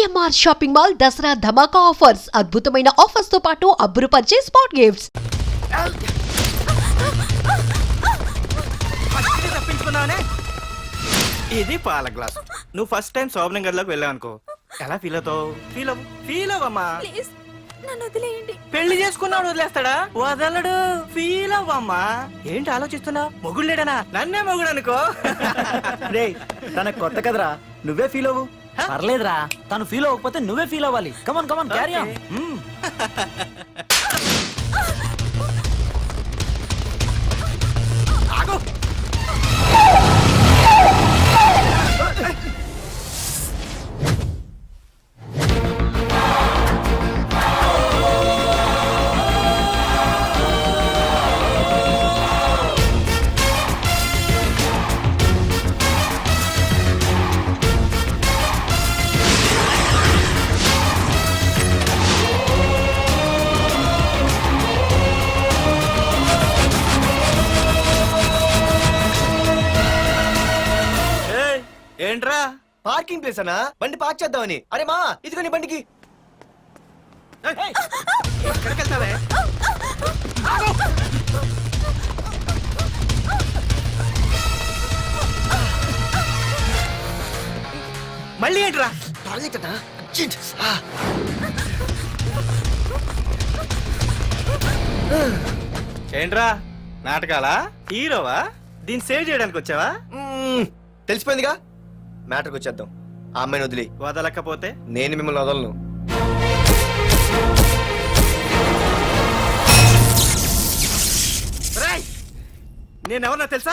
CMR shopping mall Dasara ధమాకా offers. అద్భుతమైన ఆఫర్స్తో పాటు అబ్బురుపరిచే స్పాట్ గిఫ్ట్స్. ఇది పాల గ్లాస్. నువ్వు ఫస్ట్ టైం శోభనం గదిలోకి వెళ్ళావు అనుకో ఎలా ఫీల్ అవుతావు? ఫీల్ అవ్వు. ఫీల్ అవ్వమ్మా. ప్లీజ్ నన్ను వదిలేయండి. పెళ్ళి చేసుకున్నాడు వదిలేస్తాడా? వదలడు. ఫీల్ అవ్వమ్మా. ఏంటి ఆలోచిస్తున్నావు మొగుడు లేడనా? నన్నే మొగుడు అనుకో రే తన కొత్త కదరా. నువ్వే ఫీల్ అవ్వు. పర్లేదురా. తను ఫీల్ అవ్వకపోతే నువ్వే ఫీల్ అవ్వాలి. కమన్ కమన్ క్యారీ ఆన్ అనా బండి పార్క్ చేద్దామని. అరే మా ఇదిగో నీ బండికి. మళ్ళీ ఏంట్రా? టాయిలెట్ అర్జెంట్ ఏంట్రా? నాటకాలా? హీరోవా? దీన్ని సేవ్ చేయడానికి వచ్చావా? తెలిసిపోయిందిగా? మ్యాటర్కి వచ్చేద్దాం. ఆ అమ్మాయిని వదిలి వదలకపోతే? నేను మిమ్మల్ని వదలను. నేనెవరన్నా తెలుసా?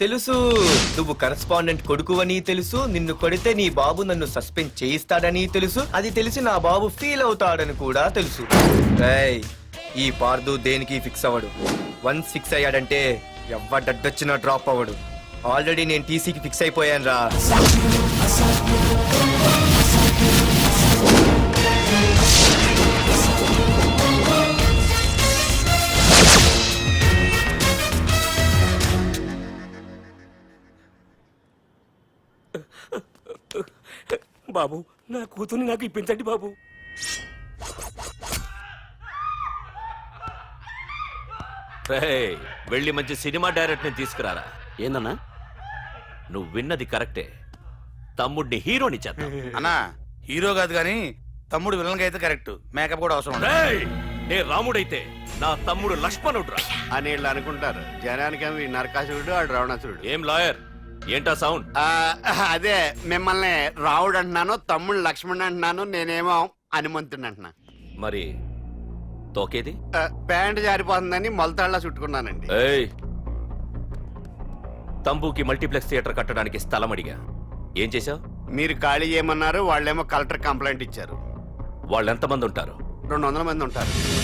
తెలుసు. నువ్వు కరస్పాండెంట్ కొడుకు అని తెలుసు. నిన్ను కొడితే నీ బాబు నన్ను సస్పెండ్ చేయిస్తాడని తెలుసు. అది తెలిసి నా బాబు ఫీల్ అవుతాడని కూడా తెలుసు. రేయ్, ఈ పార్దు దేనికి ఫిక్స్ అవ్వడు? వన్స్ ఫిక్స్ అయ్యాడంటే ఎవ్వడడ్డొచ్చినా డ్రాప్ అవ్వడు. ఆల్రెడీ నేను టీసీకి ఫిక్స్ అయిపోయాను రా బాబు నా కూతుర్ని నాకు ఇప్పించండి బాబు. రేయ్, వెళ్ళి మంచి సినిమా డైరెక్ట్ని తీసుకురారా. ఏందన్నా? నువ్వు విన్నది కరెక్టే. తమ్ముడిని హీరోని చేద్దాం. అన్నా హీరో కాదు కానీ తమ్ముడు విలన్ అయితే కరెక్ట్. మేకప్ కూడా అవసరం ఉండదు. రేయ్, నే రాముడైతే నా తమ్ముడు లక్ష్మణుడు అని వీళ్ళు అనుకుంటారు. జనానికేమో ఈ నరకాసురుడు ఆడు రావణాసురుడు. ఏం లాయర్? ఏంటా సౌండ్? ఆ, అదే మిమ్మల్ని రావుడు అంటున్నాను తమ్ముడు లక్ష్మణ్ అంటున్నాను నేనేమో హనుమంతుడు అంటున్నా. మరి తోకేది? ఆ, ప్యాంట్ జారిపోతుందని మొలతాళ్ళ చుట్టుకున్నానండి. ఏయ్ తంబుకి మల్టీప్లెక్స్ థియేటర్ కట్టడానికి స్థలం అడిగా. ఏం చేశావు? మీరు ఖాళీ చేయమన్నారు వాళ్ళేమో కలెక్టర్ కంప్లైంట్ ఇచ్చారు. వాళ్ళు ఎంతమంది ఉంటారు? రెండు వందల మంది ఉంటారు.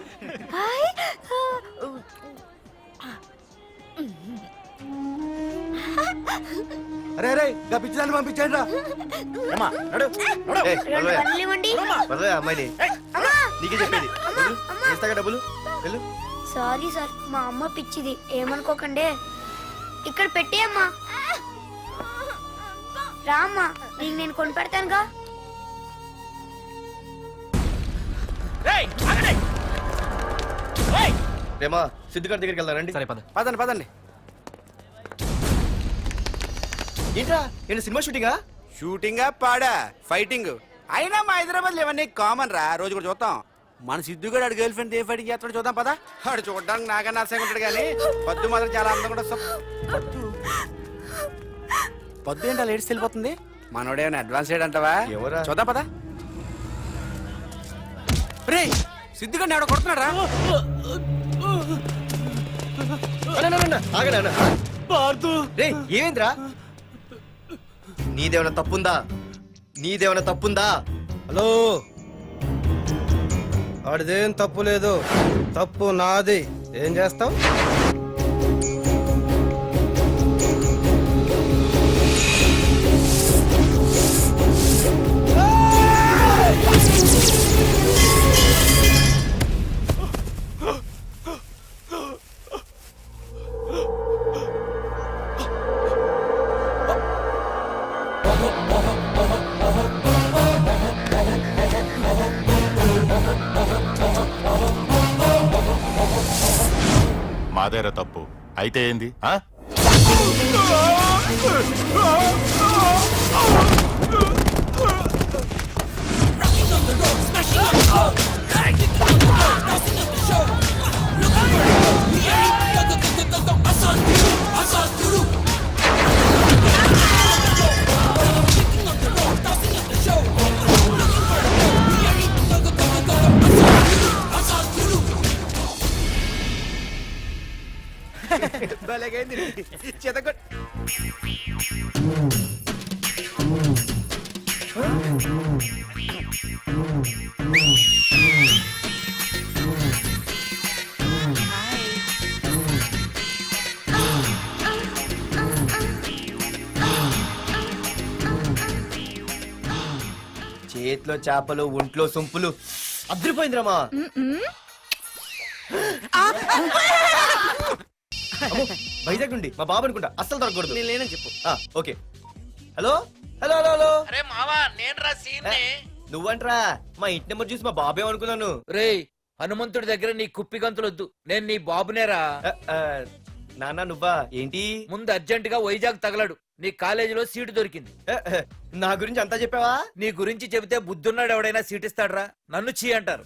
అరే అరే గా పిచ్చిదాన్ని పంపించండి రా. ఏయ్, అమ్మాయిని. నీకే చెప్పేది. వెళ్ళు. డబ్బులు? వెళ్ళు. సారీ సార్ మా అమ్మ పిచ్చిది. ఏమనుకోకండి. ఇక్కడ పెట్టేయమ్మా రామ్మా నీకు నేను కొని పెడతానుగా రేమా సిద్ధిగాడి దగ్గరికి వెళ్దాం రండి. సరే పద పదండి పదండి. ఏంట్రా ఏంటి సినిమా షూటింగా షూటింగ్ పాడా ఫైటింగ్ అయినా మా హైదరాబాద్ ఇవన్నీ కామన్ రా రోజు కూడా చూద్దాం మన సిద్ధు కూడా ఆడు గర్ల్ ఫ్రెండ్ ఏ ఫైటింగ్ చేస్తాడు చూద్దాం పదా. ఆడు చూడడానికి నాకన్నా అసహ్యంగా ఉంటాడు కానీ పద్దు మాత్రం చాలా అందంగా కూడా పద్దు పద్దు ఏంటి ఏడ్చి వెళ్ళిపోతుంది? మనోడేమైనా అడ్వాన్స్ అంటావా? ఎవరా? చూద్దాం పదా. రే సిద్ధుగా ఆడ కొడుతున్నాడు రే ఏమైందిరా? నీదేమైనా తప్పుందా? నీదేమైనా తప్పుందా? హలో. ఆడిదేం తప్పు లేదు. తప్పు నాది. ఏం చేస్తావు? మాదేరా తప్పు. అయితే ఏంది? ఆ? భలేగైంది చేతిలో చేపలు ఒంట్లో సొంపులు. అద్రిపోయిందిరామా. అమ్మో, వైజాగ్ నుండి మా బాబు అనుకుంటా. అస్సలు దొరకకూడదు నేను లేనని చెప్పు. Okay. Hello? Hello hello hello? అరే మావా నేను రా సీన్ నువ్వంట్రా? మా ఇంటి నెంబర్ చూసి మా బాబే అనుకున్నాను. రేయ్ హనుమంతుడి దగ్గర నీ కుప్పి గంతులొద్దు. నేను నీ బాబునేరా. ఆ, ఆ, నాన్న నువ్వా? ఏంటి? ముందు అర్జెంట్గా వైజాగ్ తగలడు. నీ కాలేజీలో సీటు దొరికింది. ఆ, ఆ, నా గురించి అంతా చెప్పావా? నీ గురించి చెబితే బుద్ధున్నాడు ఎవడైనా సీట్ ఇస్తాడ్రా నన్ను చీ అంటారు.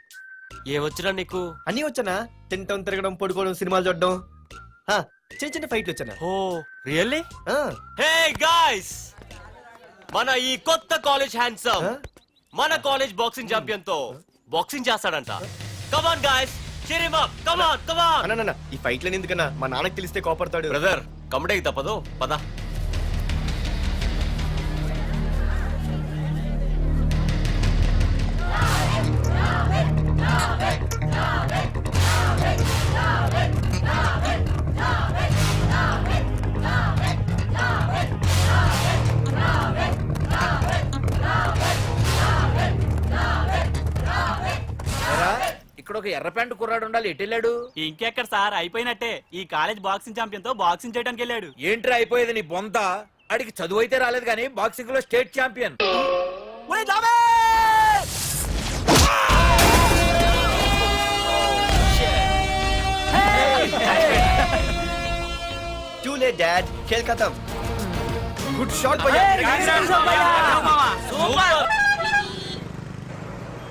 ఏమొచ్చినా నీకు? అన్నీ వచ్చానా? తింటం తిరగడం పడుకోవడం సినిమాలు చూడడం. చిన్న చిన్న ఫైట్లు వచ్చానా? ఓ రియల్లీ? ఆ, హే గాయ్స్! మన ఈ కొత్త కాలేజ్ హ్యాండ్సమ్? మన కాలేజ్ బాక్సింగ్ ఛాంపియన్తో బాక్సింగ్ చేస్తాడంట. Come on guys cheer him up! Come on come on అన్న, అన్న, ఈ ఫైట్లని ఎందుకన్నా? మా నాన్నకి తెలిస్తే కోపడతాడు. బ్రదర్ కమడేకి తప్పదు. పద. ఇక్కడ ఒక ఎర్ర ప్యాంటు కుర్రాడు ఉండాలి. ఎటు వెళ్ళాడు? ఇంకెక్కడ సార్? అయిపోయినట్టే. ఈ కాలేజ్ బాక్సింగ్ ఛాంపియన్తో బాక్సింగ్ చేయడానికి వెళ్ళాడు. ఏంట్రా అయిపోయేది నీ బొంత? అడిగి చదువు అయితే రాలేదు కానీ బాక్సింగ్లో state champion. Too late dad Khel ఖతం గుడ్ షాట్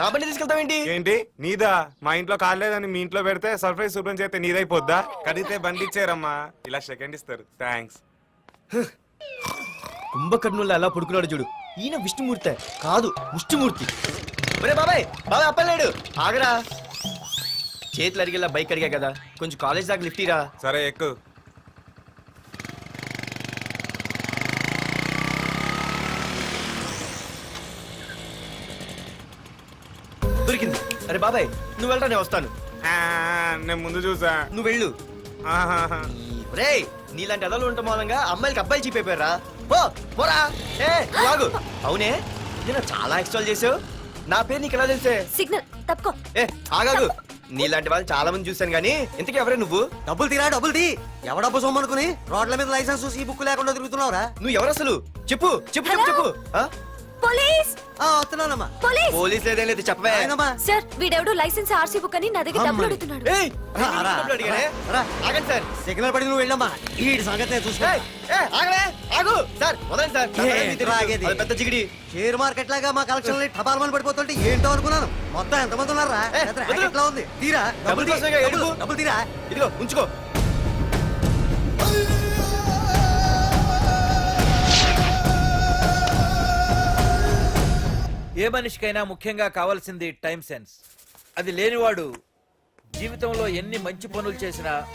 నా బండి తీసుకెళ్తావేంటి ఏంటి? నీదా? మా ఇంట్లో కాలేదని మీ ఇంట్లో పెడితే సర్ప్రైజ్ శుభ్రం చేస్తే నీదైపోద్దా? కడిగితే బండి ఇచ్చారమ్మా. ఇలా సెకండ్ ఇస్తారు. థ్యాంక్స్ కుంభకర్ణుల్లో ఎలా పడుకున్నాడు చూడు. ఈయన విష్ణుమూర్తి. కాదు ముష్టిమూర్తి. ఒరే బాబాయ్ బాబాయ్ అప్పలేడు ఆగరా. చేతులు అడిగేలా బైక్ అడిగా కదా. కొంచెం కాలేజ్ దాకా లిఫ్ట్ ఇరా. సరే ఎక్కు దొరికింది అరే బాబాయ్ నువ్వు వెళ్ళరా నేను వస్తాను. ఆ, నేను ముందు చూసా. నువ్వు వెళ్ళు. ఆహాహా. రే నీలాంటి అదలు ఉండటం మూలంగా అమ్మాయిలకి అబ్బాయిలు చీపైపోయారా? పో పోరా. ఏ నువ్వు ఆగు. అవునే? నేను చాలా ఎక్స్ట్రాల్ చేసావు. నా పేరు నీకు ఎలా తెలిసే? సిగ్నల్ తప్పుకో. ఏ ఆగాగు. నీలాంటి వాళ్ళు చాలా మంది చూశాను గానీ ఇంతకీ ఎవరే నువ్వు? డబ్బులు తీరా డబ్బులు తీ. ఎవడ డబ్బు సొమ్మనుకుని రోడ్ల మీద లైసెన్స్ చూసి ఈ బుక్ లేకుండా తిరుగుతున్నావురా? నువ్వు ఎవరు అసలు? చెప్పు చెప్పు చెప్పు చెప్పు. ఆ? పోలీస్ ఆ, వస్తున్నానమ్మా పోలీస్ పోలీస్ లేదేం లేదు చెప్పవే ఆయనమ్మా. సార్ వీడెవడు లైసెన్స్ ఆర్సీ బుక్ అని నా దగ్గర డబ్బులు అడుగుతున్నాడు ఏయ్, రా, నేను రా, డబ్బులు అడిగానే? రా. ఆగండి సార్ సిగ్నల్ పడి నువ్వు వెళ్ళమ్మా ఈ సంగతి నేను చూసుకో ఏయ్, ఏయ్, ఆగవే ఆగు సార్ వదండి సార్ నా ఏ, పని మీకు తెలీదు. ఆగేది. అది పెద్ద జిగిడి షేర్ మార్కెట్ లాగా మా కలెక్షన్ టపాల్మని పడిపోతుంటే ఏంటో అనుకున్నాను మొత్తం ఎంతమంది ఉన్నారా ఏ, పెద్ద వదిలు. racket లా ఉంది తీరా డబ్బులు తీ. కోసమేగా డబ్బులు, ఏడుపు. డబ్బులు తీరా ఇదిగో ఉంచుకో ఏ మనిషికైనా ముఖ్యంగా కావాల్సింది టైం సెన్స్. అది లేనివాడు జీవితంలో ఎన్ని మంచి పనులు చేసినా